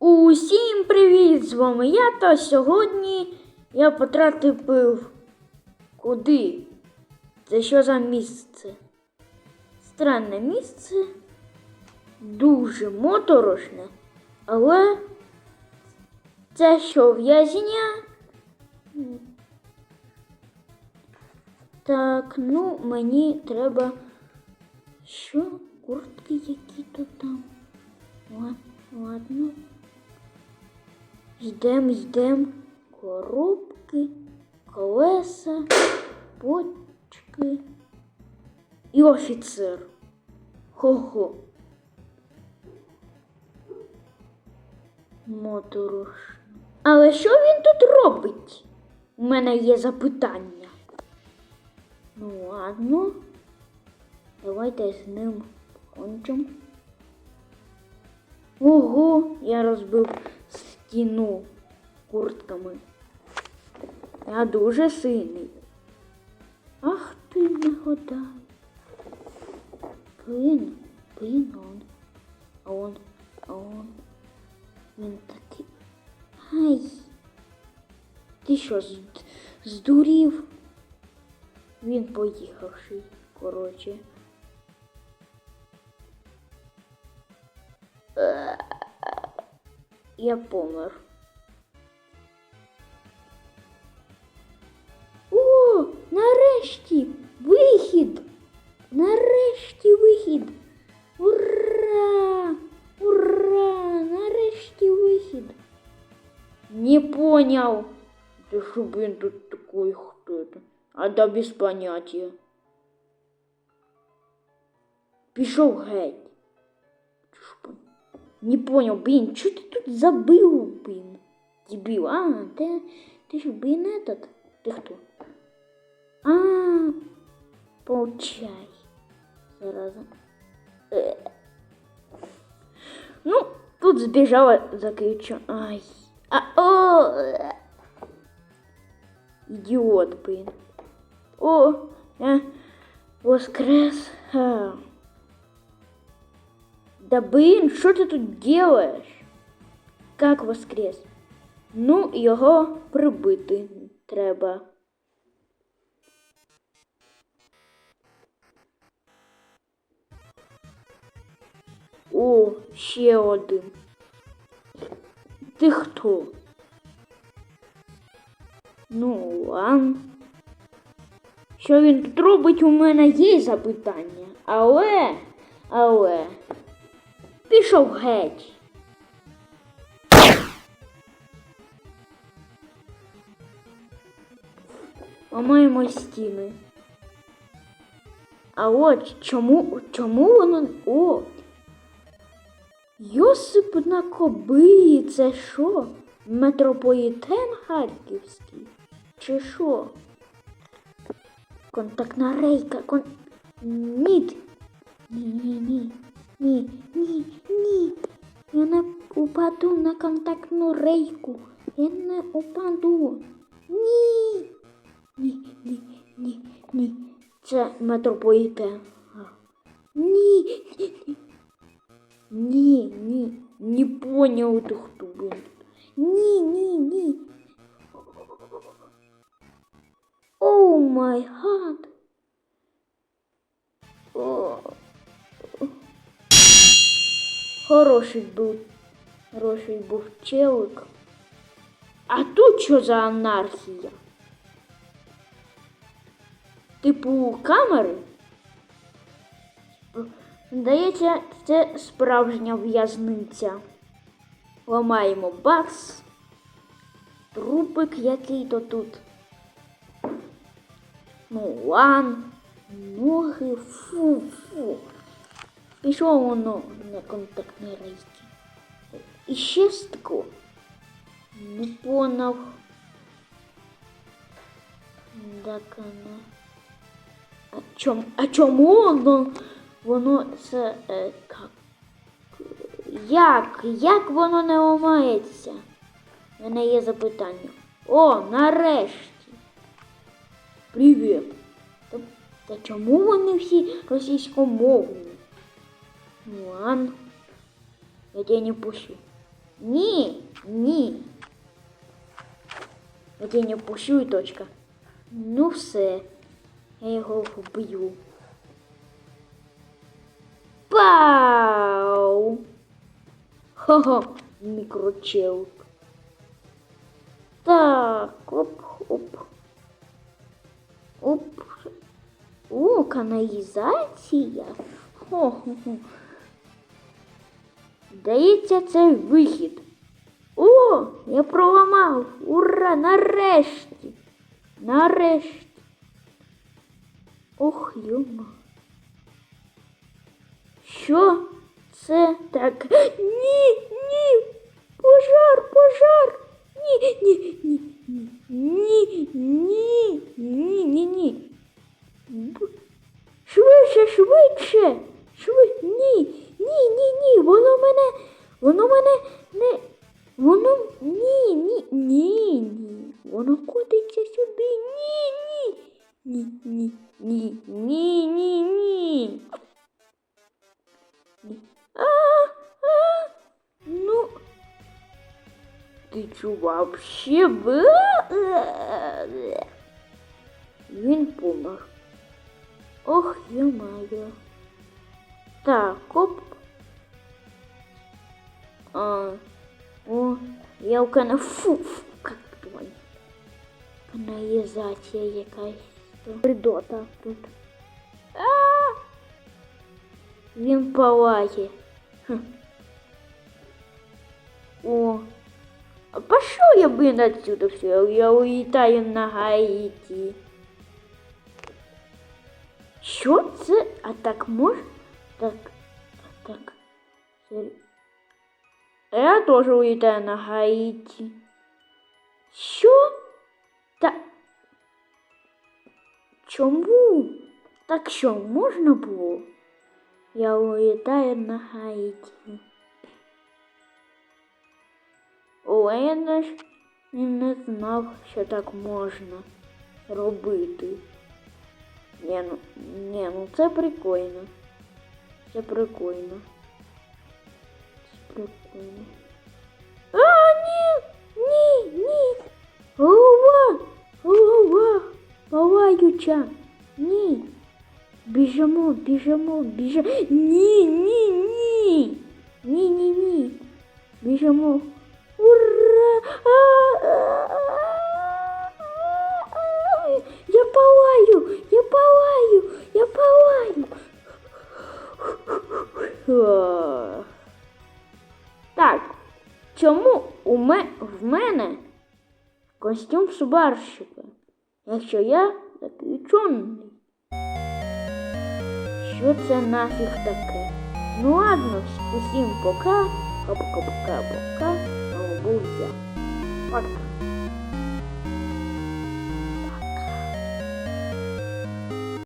Усім привіт! З вами я та сьогодні я потрапив куди? Це що за місце? Странне місце, дуже моторошне, але це що в'язня? Так, ну мені треба. Що? Куртки які то там? Ла- Ладно. Йдем, йдем. Коробки, колеса, почки і офіцер. Хо-хо. Моторошно. Але що він тут робить? У мене є запитання. Ну ладно. Давайте з ним покончимо. Ого, я розбив стіну куртками. Я дуже сильний. Ах ти негодай. Блин, блин, он. А он, а он. Він такий. Ай. Ти що, здурів? Він поїхавший, коротше. Я помер. О, нарешті вихід! Нарешті вихід! Ура! Ура! Нарешті вихід! Не понял. Да что, блин, тут такой кто это? А да без понятия. Пішов геть. Ти ж пон- Не понял, блин, что ты тут забыл, блин? Дебил, а, ты, ты же, блин, этот, ты кто? А, получай, зараза. Э. Ну, тут сбежала за ключом. Ай, а, о, э. идиот, блин. О, я воскрес. А. Да блин, что ты тут делаешь? Как воскрес? Ну, його прибити треба. О, ще один. Ти хто? Ну, ладно. Що він тут робить, у мене є запитання. Але, але. Пішов геть. Ламаємо стіни. А от чому, чому воно. О! Йосип на кобилі, це що? Метрополітен Харківський? Чи що? Контактна рейка, кон... Ні, ні. Ні, ні, ні. Упаду на контактну рейку. Я не упаду. Ні. Ні, ні, ні, ні. Це метрополітен. Ні, ні, ні. Ні, ні, не поняв ти хто, блин. Ні, ні, ні. О май гад. Хороший був, хороший був челик. А тут що за анархія? Типу камери? Здається, це справжня в'язниця. Ламаємо бакс. Трупик який-то тут. Ну, лан, ноги, фу, фу. Пішло воно на контактні рейки. І. Не понав. Так оно. А чому, а чому воно, воно це, е, как? Як? Як воно не ламається? У мене є запитання. О, нарешті. Привіт. Та, та чому вони всі російськомовні? Ну ладно. Я тебе не пущу. Ні, ні. От я не впущу і точка. Ну все. Я його вб'ю. Пау! Ха-ха, мікрочелк. Так, оп, оп. Оп. О, каналізація. Хо-хо-хо. Здається, це вихід. О, я проламав. Ура! Нарешті. Нарешті. Ох, йома. Що це так? Ні, ні. Пожар, пожар. Ні, ні, ні, ні, ні, ні, ні, ні. Швидше, швидше. Швидше. Ні, ні, ні, ні. Воно мене, воно мене не. Воно ні, ні, ні, ні. Воно котиться сюди. Ні, ні. Ні, ні, ні, ні, ні, ні. А, а, ну. Ти чував ще б? Він помер. Ох, ё-моё. Так, оп. А, о, я у кана... Фу, фу, как твой. Каналізація якась. тут. Придота тут. А! Він палає. Хм. О, а пошел я, блин, отсюда все. Я улетаю на Гаїті. Що це? А так мож? Так, так. Я тоже улетаю на Гаїті. Що? Та... Чому? Так що, можна було? Я улітаю на Гаїті. О, я не, не знав, що так можна робити. Ні, ну, ні, ну це прикольно. Це прикольно. Це прикольно. А, ні! Ні, ні! Голова! Голова! Палаюча! Ні! Біжимо, біжимо, біжимо. Ні, ні, ні! Ні, ні, ні. Біжимо. Ура! А, а, а, Я палаю! Я палаю! Я палаю! Мене костюм субарщика, якщо я такий чорний? Що це нафіг таке? Ну ладно, усім пока, пока-пока-пока, а був. Пока.